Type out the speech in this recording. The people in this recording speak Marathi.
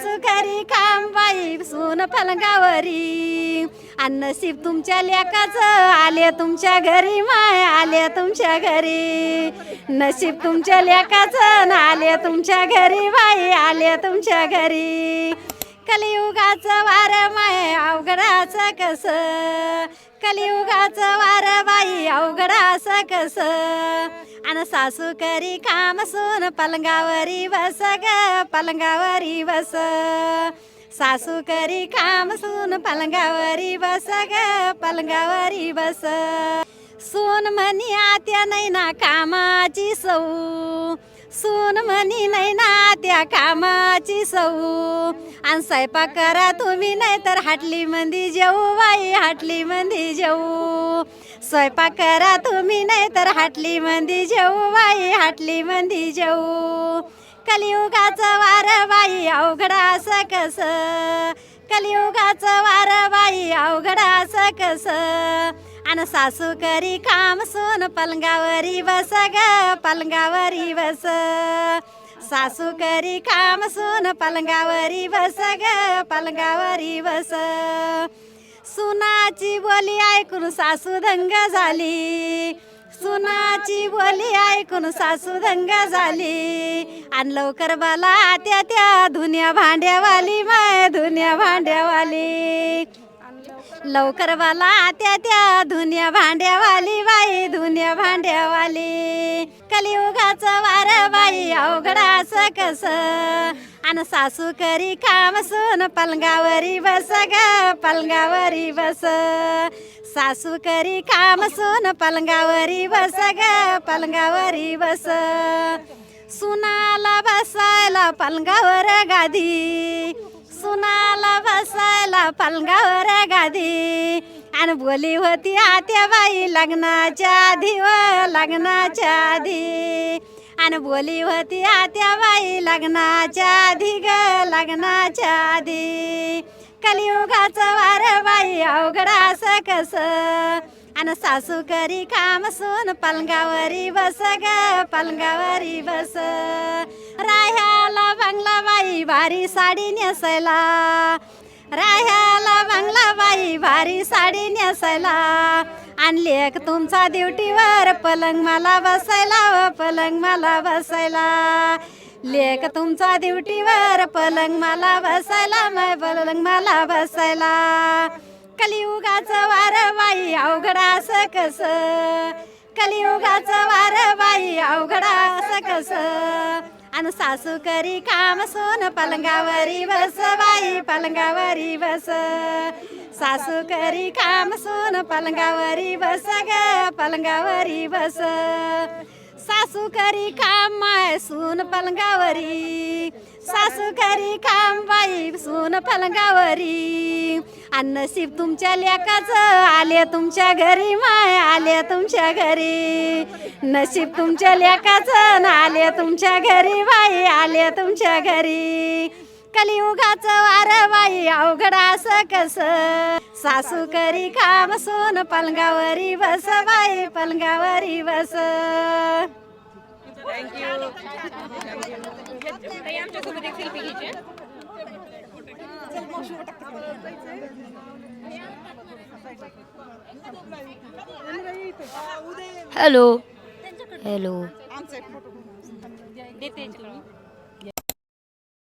सुखरी खांबाई काम बाई सून पलंगावरी. आणि नशीब तुमच्या लेकाचं आले तुमच्या घरी माय आले तुमच्या घरी. नशीब तुमच्या लेकाचं न आले तुमच्या घरी बाई आले तुमच्या घरी. कलियुगाचं वार माय अवघडाचं कस? कलियुगाचं वार बाई कस? आणि सासू करी काम सून पलंगावरी बस ग पलंगावरी बस. सासू करी काम सून पलंगावरी बस ग पलंगावरी बस. सून म्हणी आत्या नाही ना कामाची सऊ. सून म्हणी नाही ना त्या कामाची सऊ आणि स्वयंपाक करा तुम्ही नाही तर हाटली मंदी जेऊ बाई हाटली मंदी जेऊ स्वयंपाक करा तुम्ही नाही तर हाटली मंदी जेऊ बाई हाटली मंदी जेऊ कलियुगाचं वार बाई अवघडा असं कस? कलियुगाचं वार बाई अवघडा असं कस? आणि सासू करी काम सून पलंगावरी बस ग पलंगावरी बस. सासू करी काम सून पलंगावरी बस ग पलंगावरी बस. सुनाची बोली ऐकून सासू दंग झाली. सुनाची बोली ऐकून सासू दंग झाली. आणि लवकर मला त्या त्या धुन्या भांड्यावाली माय धुन्या भांड्यावाली. लवकर मला त्या त्या धुन्या भांड्यावाली बाई धुन्या भांड्यावाली. कलियुगाच वार बाई अवघडास कस. आणि सासू करी काम सून पलंगावरी बस ग पलंगावरी बस. सासू करी काम सून पलंगावरी बस ग पलंगावरी बस. सुनाला बसायला पलंगावर गादी. सुना पालगावर गादी. आणि बोली होती आत्या बाई लग्नाच्या आधी व लग्नाच्या आधी. आणि बोली होती आत्या बाई लग्नाच्या आधी ग लग्नाच्या आधी. कलियुगाचं वार बाई अवघडा असं कस? आणि सासू करी काम सून पलंगावरी बस ग पलंगावरी बस. राह्याला बंगला बाई भारी साडी नेसायला. राह्याला बंगला बाई भारी साडी नेसायला. आणली एक तुमचा ड्युटीवर पलंग मला बसायला व पलंग मला बसायला. लेख तुमचा ड्युटीवर पलंग मला बसायला मै पलंग मला बसायला. कलियुगाचं वार बाई अवघडा असं कस? कलियुगाचं वार बाई अवघडा असं कस? आणि सासू करी काम सोन पलंगावरी बस बाई पलंगावरी बस. सासू करी काम सोन पलंगावरी बस ग पलंगावरी बस. सासू करी काम माय सून पलंगावरी. सासू करी काम बाई सोन पलंगावरी आणि नशीब तुमच्या लेकाचं आले तुमच्या घरी माय आले तुमच्या घरी. नशीब तुमच्या लेकाचं आले तुमच्या घरी बाई आले तुमच्या घरी. कलियुगाच वार बाई अवघड असं कस? सासू करी काम सोन पलंगावरी बस बाई पलंगावरी बस. ताई आमच्यासोबत एक सेल्फी घ्यायची हॅलो हॅलो देते याच्याकडून.